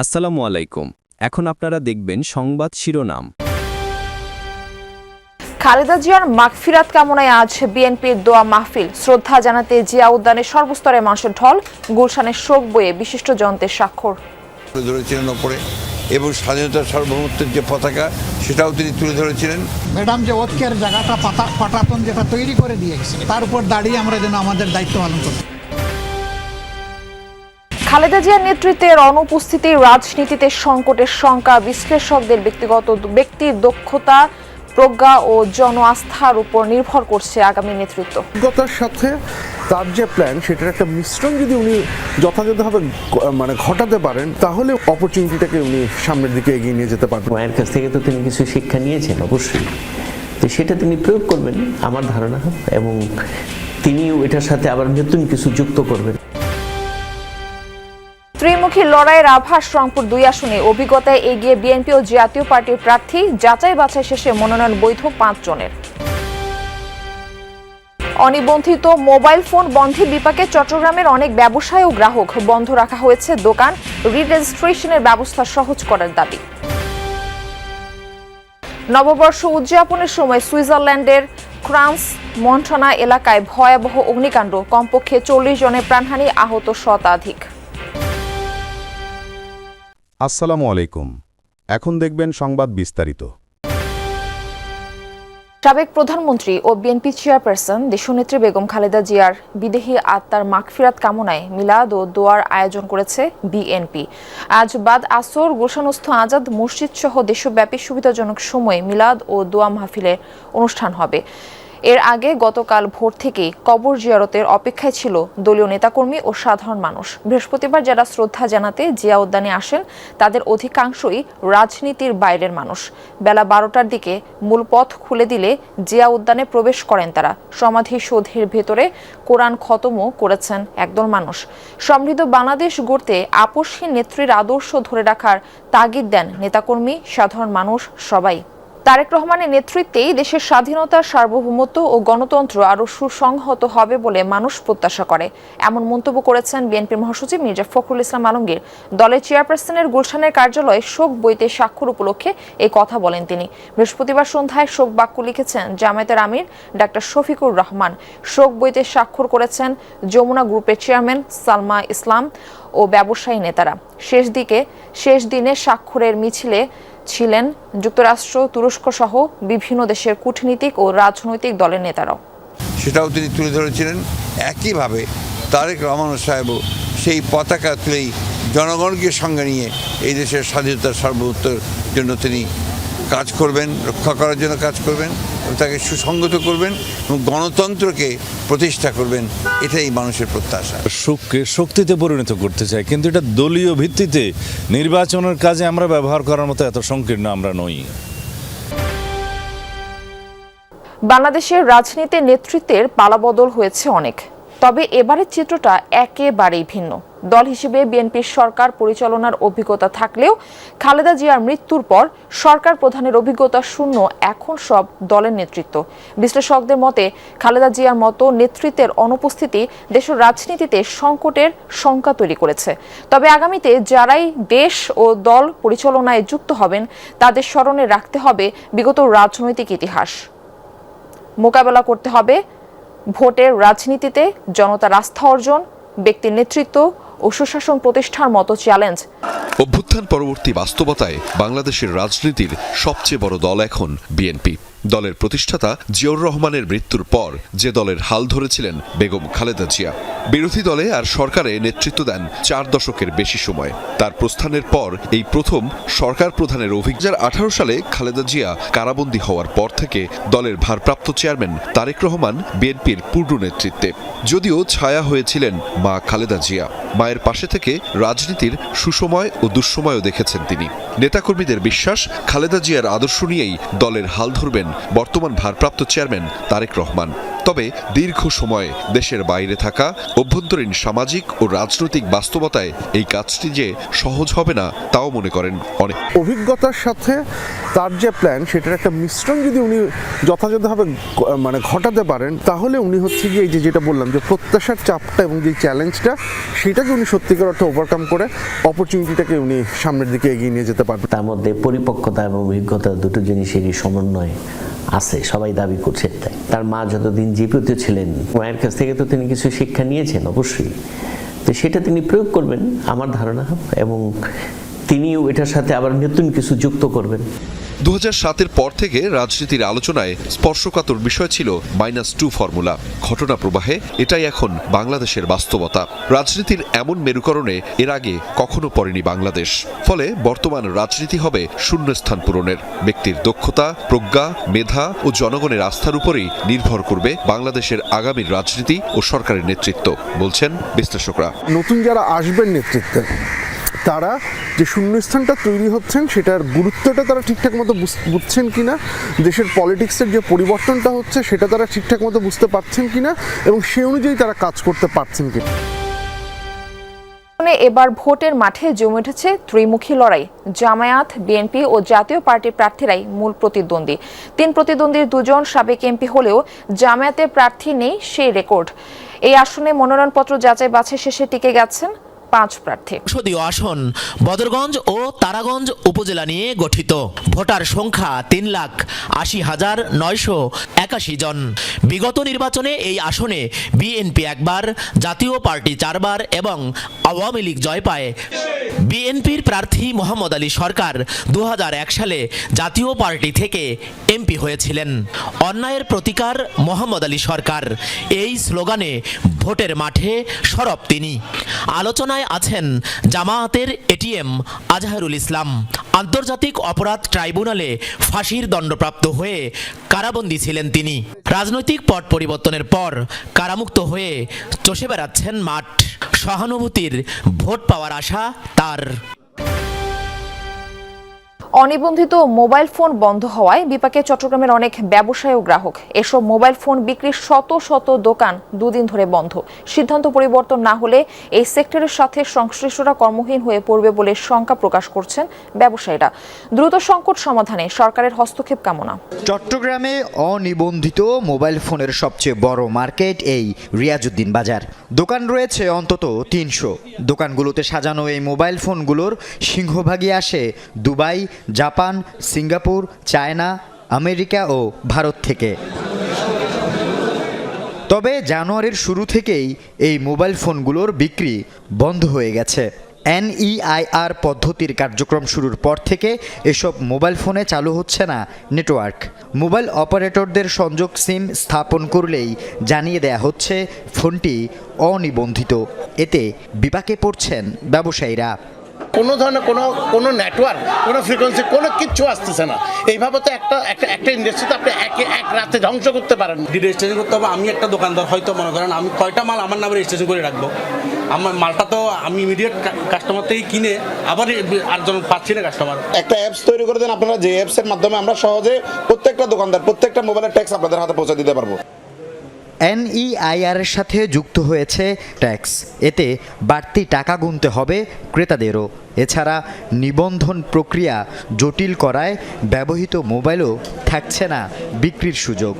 আসসালামু আলাইকুম। এখন আপনারা দেখবেন সংবাদ শিরোনাম। খালেদা জিয়ার মাগফিরাত কামনায় আজ বিএনপির দোয়া মাহফিল। শ্রদ্ধা জানাতে জিয়া উদ্যানে সর্বস্তরের মানুষের ঢল গুলশানের শোক বয়ে বিশিষ্ট জনতের স্বাক্ষর। তুলে ধরেছিলেন ওপরে এবং স্বাধীনতার সার্বভৌমত্বের যে পতাকা সেটাও তিনি তুলে ধরেছিলেন। ম্যাডাম যে ঐক্যের জায়গাটা পাতা পাটাতন যেটা তৈরি করে দিয়ে গেছে তার উপর দাঁড়িয়ে আমরা যেন আমাদের দায়িত্ব পালন করি খালেদা জিয়ার নেতৃত্বের অনুপস্থিতি রাজনীতিতে সংকটের শঙ্কা বিশ্লেষকদের ব্যক্তিগত ব্যক্তির দক্ষতা প্রজ্ঞা ও জন আস্থার উপর নির্ভর করছে আগামী নেতৃত্ব। সাথে তার যে প্ল্যান সেটার একটা মিশ্রণ যদি উনি যথাযথভাবে মানে ঘটাতে পারেন তাহলে অপরচুনিটিটাকে উনি সামনের দিকে এগিয়ে নিয়ে যেতে পারবেন। মায়ের কাছ থেকে তো তিনি কিছু শিক্ষা নিয়েছেন অবশ্যই। তো সেটা তিনি প্রয়োগ করবেন আমার ধারণা এবং তিনিও এটার সাথে আবার নতুন কিছু যুক্ত করবেন। ত্রিমুখী লড়াইয়ের আভাস রংপুর দুই আসনে। অভিজ্ঞতায় এগিয়ে বিএনপি ও জাতীয় পার্টির প্রার্থী যাচাই বাছাই শেষে মনোনয়ন বৈধ পাঁচ জনের। অনিবন্ধিত মোবাইল ফোন বন্ধে বিপাকে চট্টগ্রামের অনেক ব্যবসায়ী ও গ্রাহক বন্ধ রাখা হয়েছে দোকান। রিরেজিস্ট্রেশনের ব্যবস্থা সহজ করার দাবি। নববর্ষ উদযাপনের সময় সুইজারল্যান্ডের ক্রান্স মন্টনা এলাকায় ভয়াবহ অগ্নিকাণ্ড। কমপক্ষে চল্লিশ জনের প্রাণহানি, আহত শতাধিক। আসসালামু আলাইকুম। এখন দেখবেন সংবাদ বিস্তারিত। সাবেক প্রধানমন্ত্রী ও বিএনপি চেয়ারপারসন দেশনেত্রী বেগম খালেদা জিয়ার বিদেহী আত্মার মাগফিরাত কামনায় মিলাদ ও দোয়ার আয়োজন করেছে বিএনপি। আজ বাদ আসর গুলশানস্থ আজাদ মসজিদ সহ দেশব্যাপী সুবিধাজনক সময়ে মিলাদ ও দোয়া মাহফিলের অনুষ্ঠান হবে। এর আগে গতকাল ভোর থেকেই কবর জিয়ারতের অপেক্ষায় ছিল দলীয় নেতাকর্মী ও সাধারণ মানুষ। বৃহস্পতিবার যারা শ্রদ্ধা জানাতে জিয়া উদ্যানে আসেন, তাদের অধিকাংশই রাজনীতির বাইরের মানুষ। বেলা বারোটার দিকে মূল পথ খুলে দিলে জিয়া উদ্যানে প্রবেশ করেন তারা। সমাধিসৌধের ভেতরে কোরআন খতমও করেছেন একদল মানুষ। সমৃদ্ধ বাংলাদেশ গড়তে আপসহীন নেত্রীর আদর্শ ধরে রাখার তাগিদ দেন নেতাকর্মী, সাধারণ মানুষ সবাই। তারেক রহমানের নেতৃত্বেই দেশের স্বাধীনতা, সার্বভৌমত্ব ও গণতন্ত্র আরও সুসংহত হবে বলে মানুষ প্রত্যাশা করে। এমন মন্তব্য করেছেন বিএনপির মহাসচিব মির্জা ফখরুল ইসলাম আলমগীর। দলের চেয়ারপারসনের গুলশানের কার্যালয়ে শোক বইতে স্বাক্ষর উপলক্ষে এই কথা বলেন তিনি। বৃহস্পতিবার সন্ধ্যায় শোক বাক্য লিখেছেন জামায়াতের আমির ডাক্তার শফিকুর রহমান। শোক বইতে স্বাক্ষর করেছেন যমুনা গ্রুপের চেয়ারম্যান সালমা ইসলাম ও ব্যবসায়ী নেতারা। শেষ দিকে, শেষ দিনে স্বাক্ষরের মিছিলে ছিলেন যুক্তরাষ্ট্র, তুরস্ক সহ বিভিন্ন দেশের কূটনীতিক ও রাজনৈতিক দলের নেতারাও। সেটাও তিনি তুলে ধরেছিলেন। একইভাবে তারেক রহমান সাহেবও সেই পতাকা তুলেই জনগণকে সঙ্গে নিয়ে এই দেশের স্বাধীনতার সর্বোত্তর জন্য তিনি কাজ করবেন, রক্ষা করার জন্য কাজ করবেন। তাকে সুসংগত করবেন এবং গণতন্ত্রকে প্রতিষ্ঠা করবেন এটাই মানুষের প্রত্যাশা। সুখকে শক্তিতে পরিণত করতে চাই কিন্তু এটা দলীয় ভিত্তিতে নির্বাচনের কাজে আমরা ব্যবহার করার মতো এত সংকীর্ণ আমরা নই। বাংলাদেশের রাজনীতির নেতৃত্বের পালাবদল হয়েছে অনেক। তবে এবারের চিত্রটা একেবারেই ভিন্ন। দল হিসেবে বিএনপির সরকার পরিচালনার অভিজ্ঞতা থাকলেও খালেদা জিয়ার মৃত্যুর পর সরকার প্রধানের অভিজ্ঞতা শূন্য, এখন সব দলের নেতৃত্ব। বিশ্লেষকদের মতে, খালেদা জিয়ার মতো নেতৃত্বের অনুপস্থিতি দেশের রাজনীতিতে সংকটের শঙ্কা তৈরি করেছে। তবে আগামীতে যারাই দেশ ও দল পরিচালনায় যুক্ত হবেন, তাদের স্মরণে রাখতে হবে বিগত রাজনৈতিক ইতিহাস। মোকাবেলা করতে হবে ভোটের রাজনীতিতে জনতা রাস্তা অর্জন, ব্যক্তির নেতৃত্ব ও সুশাসন প্রতিষ্ঠার মতো চ্যালেঞ্জ। অভ্যুত্থান পরবর্তী বাস্তবতায় বাংলাদেশের রাজনীতির সবচেয়ে বড় দল এখন বিএনপি। দলের প্রতিষ্ঠাতা জিয়াউর রহমানের মৃত্যুর পর যে দলের হাল ধরেছিলেন বেগম খালেদা জিয়া। বিরোধী দলে আর সরকারে নেতৃত্ব দেন চার দশকের বেশি সময়। তার প্রস্থানের পর এই প্রথম সরকার প্রধানের অভিজ্ঞার আঠারো সালে খালেদা জিয়া কারাবন্দী হওয়ার পর থেকে দলের ভারপ্রাপ্ত চেয়ারম্যান তারেক রহমান বিএনপির পূর্ণ নেতৃত্বে। যদিও ছায়া হয়েছিলেন মা খালেদা জিয়া। মায়ের পাশে থেকে রাজনীতির সুসময় ও দুঃসময়ও দেখেছেন তিনি। নেতাকর্মীদের বিশ্বাস খালেদা জিয়ার আদর্শ নিয়েই দলের হাল ধরবেন বর্তমান ভারপ্রাপ্ত চেয়ারম্যান তারেক রহমান। তবে দীর্ঘ সময় দেশের বাইরে থাকা অভ্যন্তরীণ সামাজিক ও রাজনৈতিক বাস্তবতায় এই কাজটি যে সহজ হবে না তাও মনে করেন অনেক। অভিজ্ঞতার সাথে তার যে প্ল্যান সেটার একটা মিশ্রণ যদি উনি যথাযথভাবে মানে ঘটাতে পারেন তাহলে উনি হচ্ছে গিয়ে এই যে যেটা বললাম যে প্রত্যাশার চাপটা এবং যে চ্যালেঞ্জটা সেটাকে উনি সত্যিকার অর্থে ওভারকাম করে অপরচুনিটিটাকে উনি সামনের দিকে এগিয়ে নিয়ে যেতে পারবেন। তার মধ্যে পরিপক্কতা এবং অভিজ্ঞতা দুটো জিনিসেরই সমন্বয়। আছে, সবাই দাবি করছে তাই। তার মা যতদিন জীবিত ছিলেন, মায়ের কাছ থেকে তো তিনি কিছু শিক্ষা নিয়েছেন, অবশ্যই। তো সেটা তিনি প্রয়োগ করবেন, আমার ধারণা, এবং তিনিও এটার সাথে আবার নতুন কিছু যুক্ত করবেন। দু সাতের পর থেকে রাজনীতির আলোচনায় স্পর্শকাতর বিষয় ছিল মাইনাস টু ফর্মুলা। ঘটনা প্রবাহে এটাই এখন বাংলাদেশের বাস্তবতা। রাজনীতির এমন মেরুকরণে এর আগে কখনো পড়েনি বাংলাদেশ। ফলে বর্তমান রাজনীতি হবে শূন্যস্থান পূরণের। ব্যক্তির দক্ষতা, প্রজ্ঞা, মেধা ও জনগণের আস্থার উপরেই নির্ভর করবে বাংলাদেশের আগামীর রাজনীতি ও সরকারের নেতৃত্ব, বলছেন বিশ্লেষকরা। নতুন যারা আসবেন নেতৃত্বে তারা যে শূন্যস্থানটা তৈরি হচ্ছেন, সেটার গুরুত্বটা তারা ঠিকঠাক মতো বুঝ- বুঝছেন কিনা, দেশের পলিটিক্সের যে পরিবর্তনটা হচ্ছে, সেটা তারা ঠিকঠাক মতো বুঝতে পারছেন কি না এবং সে অনুযায়ী তারা কাজ করতে পারছেন কিনা। নির্বাচনে এবার ভোটের মাঠে জমে উঠেছে ত্রিমুখী লড়াই। জামায়াত, বিএনপি ও জাতীয় পার্টির প্রার্থীরাই মূল প্রতিদ্বন্দ্বী। তিন প্রতিদ্বন্দ্বীর দুজন সাবেক এমপি হলেও জামায়াতের প্রার্থী নেই সেই রেকর্ড। এই আসনে মনোনয়নপত্র যাচাই বাছাই শেষে টিকে গেছেন পাঁচ প্রার্থী। সংসদীয় আসন বদরগঞ্জ ও তারাগঞ্জ উপজেলা নিয়ে গঠিত। ভোটার সংখ্যা তিন লাখ আশি হাজার নয়শো একাশি জন। বিগত নির্বাচনে এই আসনে বিএনপি একবার, জাতীয় পার্টি চারবার এবং আওয়ামী লীগ জয় পায়। বিএনপির প্রার্থী মোহাম্মদ আলী সরকার দু হাজার এক সালে জাতীয় পার্টি থেকে এমপি হয়েছিলেন। অন্যায়ের প্রতিকার মোহাম্মদ আলী সরকার। এই স্লোগানে ভোটের মাঠে সরব তিনি। আলোচনায় আছেন জামায়াতের এটিএম আজহারুল ইসলাম। আন্তর্জাতিক অপরাধ ট্রাইব্যুনালে ফাঁসির দণ্ডপ্রাপ্ত হয়ে কারাবন্দী ছিলেন তিনি। রাজনৈতিক পট পরিবর্তনের পর কারামুক্ত হয়ে চষে বেড়াচ্ছেন মাঠ। সহানুভূতির ভোট পাওয়ার আশা তার। অনিবন্ধিত মোবাইল ফোন বন্ধ হওয়ায় বিপাকে চট্টগ্রামের অনেক ব্যবসায়ী ও গ্রাহক। এসব মোবাইল ফোন বিক্রির শত শত দোকান দুদিন ধরে বন্ধ। সিদ্ধান্ত পরিবর্তন না হলে এই সেক্টরের সাথে সংশ্লিষ্টরা কর্মহীন হয়ে পড়বে বলে শঙ্কা প্রকাশ করছেন ব্যবসায়ীরা। দ্রুত সংকট সমাধানে সরকারের হস্তক্ষেপ কামনা। চট্টগ্রামে অনিবন্ধিত মোবাইল ফোনের সবচেয়ে বড় মার্কেট এই রিয়াজুদ্দিন বাজার। দোকান রয়েছে অন্তত তিনশো। দোকানগুলোতে সাজানো এই মোবাইল ফোনগুলোর সিংহভাগই আসে Dubai Japan, Singapore, China, America ও ভারত থেকে। তবে জানুয়ারির শুরু থেকেই এই মোবাইল ফোনগুলোর বিক্রি বন্ধ হয়ে গেছে। এনইআইআর পদ্ধতির কার্যক্রম শুরুর পর থেকে এসব মোবাইল ফোনে চালু হচ্ছে না নেটওয়ার্ক। মোবাইল অপারেটরদের সংযোগ সিম স্থাপন করলেই জানিয়ে দেয়া হচ্ছে, ফোনটি অনিবন্ধিত। এতে বিপাকে পড়ছেন ব্যবসায়ীরা। কোনো ধরনের কোনো কোনো নেটওয়ার্ক কোনো ফ্রিকোয়েন্সি কোনো কিচ্ছু আসতেছে না। এইভাবে তো একটা একটা একটা ইন্ডাস্ট্রিতে আপনি এক এক রাতে ধ্বংস করতে পারেন। রেজিস্ট্রেশন করতে হবে আমি একটা দোকানদার হয়তো মনে করেন আমি কয়টা মাল আমার নামে রেজিস্ট্রেশন করে রাখব। আমার মালটা তো আমি ইমিডিয়েট কাস্টমার থেকে কিনে আবার আরেকজন পাচ্ছি না কাস্টমার একটা অ্যাপস তৈরি করে দেন আপনারা যে অ্যাপসের মাধ্যমে আমরা সহজে প্রত্যেকটা দোকানদার প্রত্যেকটা মোবাইলের ট্যাক্স আপনাদের হাতে পৌঁছে দিতে পারব। এনইআইআর এর সাথে যুক্ত হয়েছে ট্যাক্স। এতে বাড়তি টাকা গুনতে হবে ক্রেতাদেরও। এছাড়া নিবন্ধন প্রক্রিয়া জটিল করায় ব্যবহৃত মোবাইলও থাকছে না বিক্রির সুযোগ।